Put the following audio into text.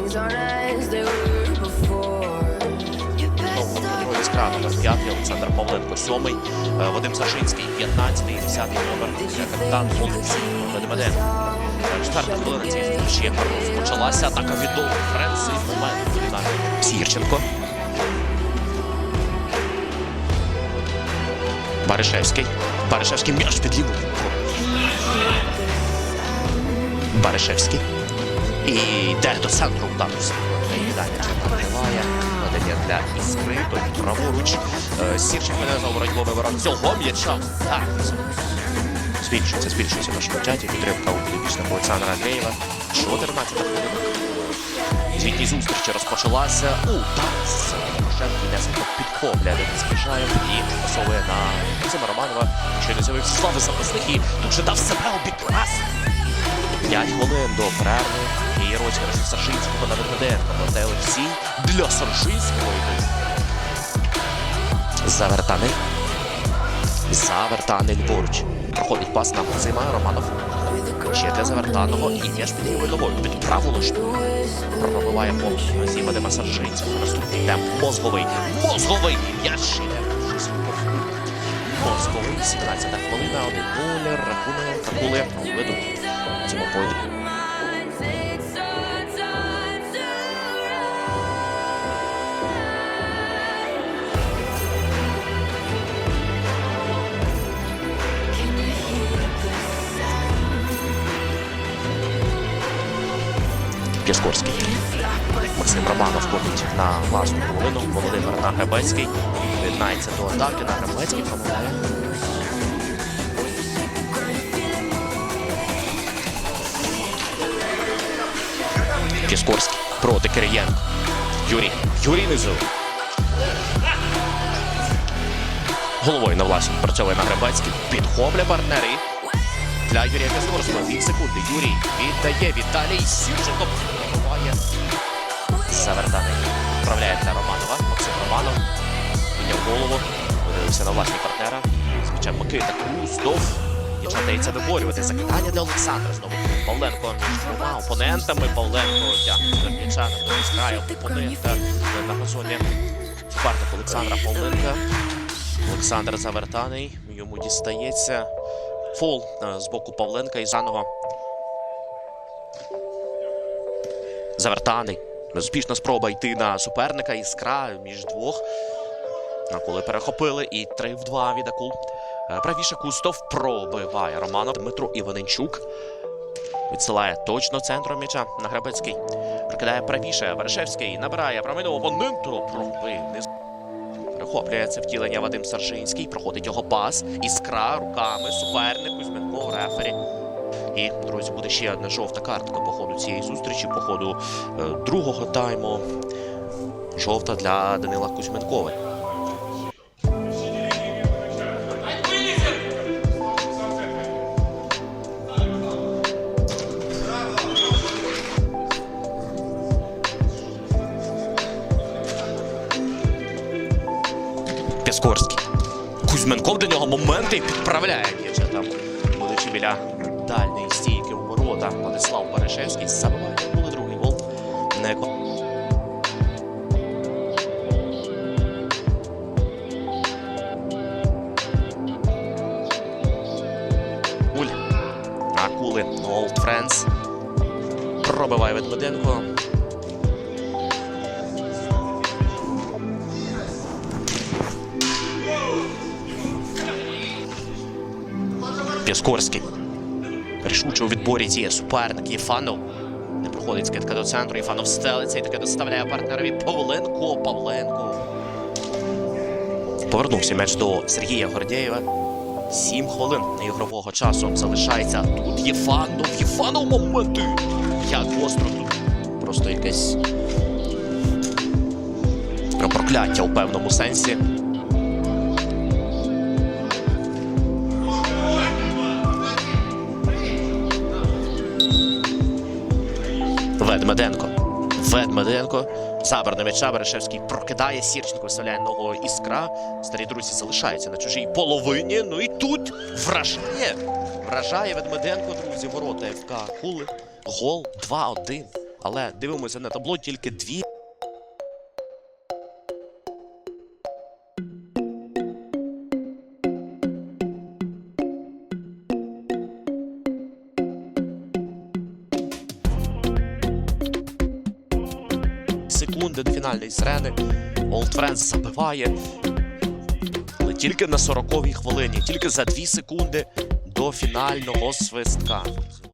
Things aren't as they were before. Best іскра номер 5, Олександр Павленко 7, Вадим Сашинський 15, 10 номер, капітан Олексій Медведенко. Четверта хвилина цієї зустрічі розпочалася атака від Доу Френси. Момент на Сірченко. Баришевський. Баришевський м'яч під ліву. Баришевський. І йде до центру удару. Далі накриває. Надання для іскри. Той праворуч. Е, Сірчик мене за боротьбу виборов цього м'яча. Збільшується, збільшується нашому чаті. Підтримка у підопічного Олександра Андрієва. 14 хвилина. Звітні зустрічі розпочалася. У танц. Тимошенко Несенко підхопляє Денис Кишаєв і пасовує на Максима Романова. Щойно з'явився слави запасних і тут же дав себе обікрас. 5 хвилин до перерви. І розіграш Саржинського на Медведенка. Проте Олексій для Саржинського. Завертаний. Завертаний ліворуч. Проходить пас на Максима Романов. Ще для завертаного і м'яч під лівою ногою. Під праву ножку. Пробиває повністю носі Вадима Саржинцева. Наступний темп. Мозговий. Мозговий. М'яч іде. Мозговий. 17 хвилина. 1-0. Рахунок. Акули ведуть. Цьому поєдинку. Піскорський. Максим Романов ходить на власну половину. Володимир Нагребецький. Віднається до атаки. Нагребецький промовляє. Піскорський проти Кирієнко. Юрій. Юрій Низов. Головою на власну працює Нагребецький. Підхоплює партнери. Для Юрія Піскорського 2 секунди. Юрій віддає Віталій. Завертаний. Вправляє для Романова. Максим Романов. Підняв голову. Подивився на власні партнера. З м'ячем Микита Куздов. Дівчата дається виборювати. Закидання для Олександра. Знову Павленко між двома опонентами. Павленко тягне до м'яча на краю опонента на газоні. Суперник Олександра Павленка. Олександр Завертаний. Йому дістається. Фол е, з боку Павленка і заново. Завертаний. Успішна спроба йти на суперника. Іскра між двох. Акули перехопили і 3 в 2 від акул. Е, Правіше Кустов пробиває Романов. Дмитро Іваненчук. Відсилає точно центром м'яча на Гребецький. Прикидає правіше. Вершевський набирає промину опоненту. Пробив. Перехоплює втілення Вадим Саржинський. Проходить його пас. Іскра руками. Суперник Кузьменко, рефері. І, друзі, буде ще одна жовта картка по ходу цієї зустрічі, по ходу е, другого тайму. Жовта для Данила Кузьменкова. Піскорський. Кузьменков до нього моменти підправляє м'яча там, будучи біля дальньої стійки у ворота. Владислав Баришевський забиває були другий гол. Не Уль. Акули. Олд Френс. Пробиває Ведмеденко. Піскорський. Рішуче у відборі діє суперник Єфанов. Не проходить скидка до центру. Єфанов стелиться і таки доставляє партнерові Павленко. Павленко. Повернувся м'яч до Сергія Гордєєва. Сім хвилин ігрового часу залишається. Тут Єфанов. Єфанов моменти. Як гостро тут. Просто якесь про прокляття у певному сенсі. Ведмеденко. Ведмеденко. Забер на м'яча. Берешевський прокидає. Сірченко виставляє ногу іскра. Старі друзі залишаються на чужій половині. Ну і тут вражає. Вражає Ведмеденко, друзі, ворота ФК Хули. Гол 2-1. Але дивимося на табло тільки дві. Секунди до фінальної сирени. Олд Френс забиває. Але тільки на 40-й хвилині, тільки за 2 секунди до фінального свистка.